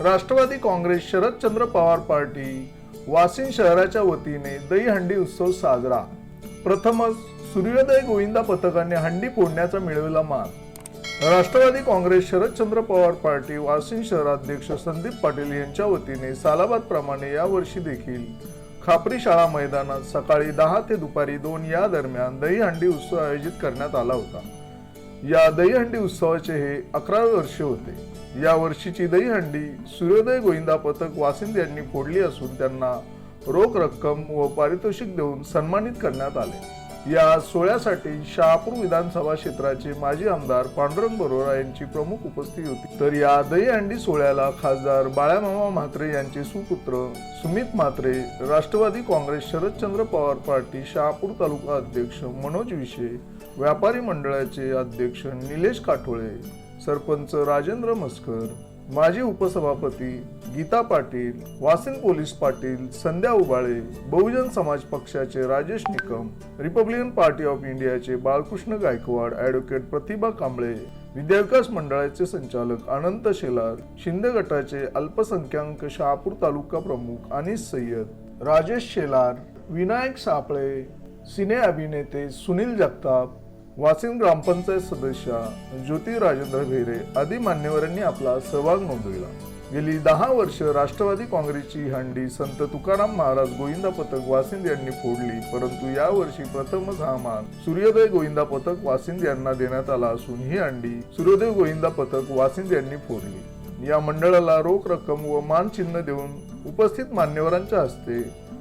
Rashtrawadi Congress Sharadchandra Pawar party Washim शहराच्या वतीने दहीहंडी उत्सव साजरा. प्रथमच सूर्योदय गोविंदा पथकाने हंडी फोडण्याचा मिळवला मान. राष्ट्रवादी काँग्रेस शरदचंद्र पवार पार्टी वाशिम शहराध्यक्ष संदीप पाटील यांच्या वतीने सालाबाद प्रमाणे यावर्षी देखील खापरी शाळा मैदानात सकाळी दहा ते दुपारी दोन या दरम्यान दहीहंडी उत्सव आयोजित करण्यात आला होता. या दहीहंडी उत्सवाचे हे अकरावे वर्ष होते. या वर्षीची दहीहंडी सूर्योदय गोविंदा पथक वासिंद यांनी फोडली असून त्यांना रोख रक्कम व पारितोषिक देऊन सन्मानित करण्यात आले. या सोहळ्यासाठी शहापूर विधानसभा क्षेत्राचे माजी आमदार पांडुरंग बरोरा यांची प्रमुख उपस्थिती होती. तर या दहीहंडी सोहळ्याला खासदार बाळ्यामामा म्हात्रे यांचे सुपुत्र सुमित म्हात्रे राष्ट्रवादी काँग्रेस शरदचंद्र पवार पार्टी शहापूर तालुका अध्यक्ष मनोज विशे व्यापारी मंडळाचे अध्यक्ष निलेश काठोळे सरपंच राजेंद्र मस्कर माजी उपसभापती गीता पाटील वासिन पोलीस पाटील संध्या उबाळे बहुजन समाज पक्षाचे Rajesh Nikam Republican party of इंडियाचे बाळकृष्ण गायकवाड ॲडव्होकेट प्रतिभा कांबळे विद्याविकास मंडळाचे संचालक अनंत शेलार शिंदे गटाचे अल्पसंख्याक शहापूर तालुका प्रमुख अनिस सय्यद राजेश शेलार विनायक सापळे सिने अभिनेते सुनील जगताप वासिम ग्रामपंचायत सदस्य ज्योती राजेंद्र भेरे आदी मान्यवरांनी आपला सहभाग नोंदविला. गेली दहा वर्ष राष्ट्रवादी काँग्रेसची हंडी संत तुकाराम महाराज गोविंदा पथक वासिंद यांनी फोडली परंतु या वर्षी प्रथमच हा मान सूर्योदय गोविंदा पथक वासिंद यांना देण्यात आला असून ही हंडी सूर्योदय गोविंदा पथक वासिंद यांनी फोडली. या मंडळाला रोख रक्कम व मानचिन्ह देऊन उपस्थित मान्यवरांच्या हस्ते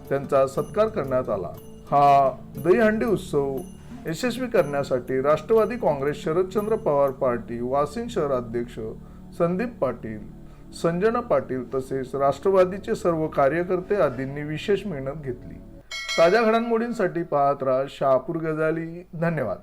त्यांचा सत्कार करण्यात आला. हा दहीहंडी उत्सव यशस्वी करण्यासाठी राष्ट्रवादी काँग्रेस शरदचंद्र पवार पार्टी वासिंद शहर अध्यक्ष संदीप पाटील संजना पाटील तसेच राष्ट्रवादीचे सर्व कार्यकर्ते आदींनी विशेष मेहनत घेतली. ताज्या घडामोडींसाठी पाहत राहा शहापूर गजाली. धन्यवाद.